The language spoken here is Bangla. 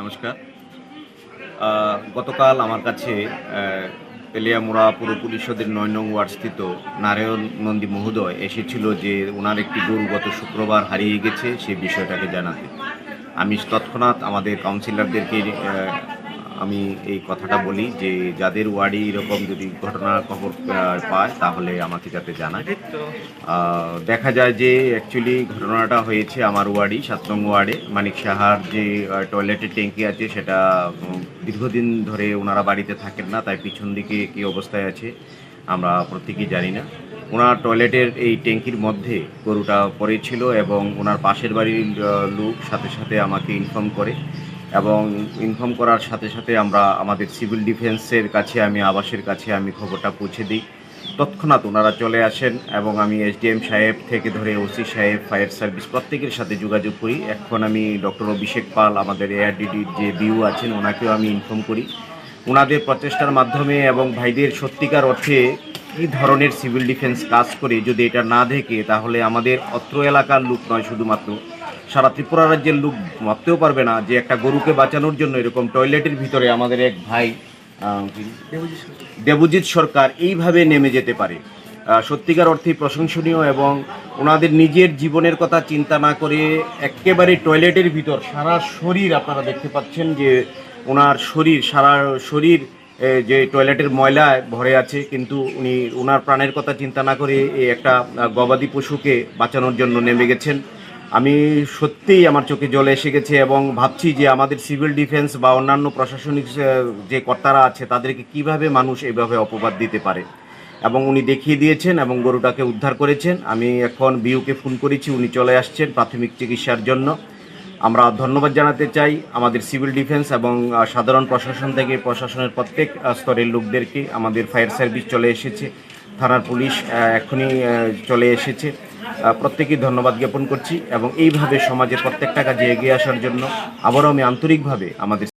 নমস্কার। গতকাল আমার কাছে তেলিয়ামুড়া পুর পরিষদের নয় নং ওয়ার্ডস্থিত নারায়ণ নন্দী মহোদয় এসেছিল যে ওনার একটি গরু গত শুক্রবার হারিয়ে গেছে সেই বিষয়টাকে জানাতে। আমি তৎক্ষণাৎ আমাদের কাউন্সিলরদেরকে আমি এই কথাটা বলি যে যাদের ওয়ার্ডে এরকম যদি ঘটনার খবর পায়, তাহলে আমাকে যাতে জানায়। দেখা যায় যে অ্যাকচুয়ালি ঘটনাটা হয়েছে আমার ওয়ার্ডই সাত নং ওয়ার্ডে। মানিক সাহার যে টয়লেটের ট্যাঙ্কি আছে, সেটা দীর্ঘদিন ধরে ওনারা বাড়িতে থাকেন না, তাই পিছন দিকে কী অবস্থায় আছে, আমরা প্রত্যেকেই জানি না। ওনার টয়লেটের এই ট্যাঙ্কির মধ্যে গরুটা পড়েছিল এবং ওনার পাশের বাড়ির লোক সাথে সাথে আমাকে ইনফর্ম করে এবং ইনফর্ম করার সাথে সাথে আমরা আমাদের সিভিল ডিফেন্সের কাছে আমি, আবাসের কাছে আমি খবরটা পৌঁছে দিই। তৎক্ষণাৎ ওনারা চলে আসেন এবং আমি এসডিএম সাহেব থেকে ধরে ওসি সাহেব, ফায়ার সার্ভিস প্রত্যেকের সাথে যোগাযোগ করি। এখন আমি ডক্টর অভিষেক পাল, আমাদের এআরডিডির যে বিউ আছেন, ওনাকেও আমি ইনফর্ম করি। ওনাদের প্রচেষ্টার মাধ্যমে এবং ভাইদের সত্যিকার অর্থে কী ধরনের সিভিল ডিফেন্স কাজ করে যদি এটা না দেখে, তাহলে আমাদের অত্র এলাকার লোক নয় শুধুমাত্র। সারা ত্রিপুরা রাজ্যের লোক ভাবতেও পারবে না যে একটা গরুকে বাঁচানোর জন্য এরকম টয়লেটের ভিতরে আমাদের এক ভাই দেবজিৎ সরকার এইভাবে নেমে যেতে পারে। সত্যিকার অর্থে প্রশংসনীয় এবং ওনাদের নিজের জীবনের কথা চিন্তা না করে একেবারে টয়লেটের ভিতর সারা শরীর আপনারা দেখতে পাচ্ছেন যে ওনার শরীর, সারা শরীর যে টয়লেটের ময়লায় ভরে আছে, কিন্তু উনি, ওনার প্রাণের কথা চিন্তা না করে একটা গবাদি পশুকে বাঁচানোর জন্য নেমে গেছেন। আমি সত্যিই আমার চোখে জলে এসে গেছে এবং ভাবছি যে আমাদের সিভিল ডিফেন্স বা অন্যান্য প্রশাসনিক যে কর্তারা আছে, তাদেরকে কীভাবে মানুষ এইভাবে অপবাদ দিতে পারে? এবং উনি দেখিয়ে দিয়েছেন এবং গরুটাকে উদ্ধার করেছেন। আমি এখন বিউকে ফোন করেছি, উনি চলে আসছেন প্রাথমিক চিকিৎসার জন্য। আমরা ধন্যবাদ জানাতে চাই আমাদের সিভিল ডিফেন্স এবং সাধারণ প্রশাসন থেকে, প্রশাসনের প্রত্যেক স্তরের লোকদেরকে। আমাদের ফায়ার সার্ভিস চলে এসেছে, থানার পুলিশ এখনই চলে এসেছে। প্রত্যেকেই ধন্যবাদ জ্ঞাপন করছি এবং এইভাবে সমাজের প্রত্যেকটা কাজে এগিয়ে আসার জন্য আবারও আমি আন্তরিকভাবে আমাদের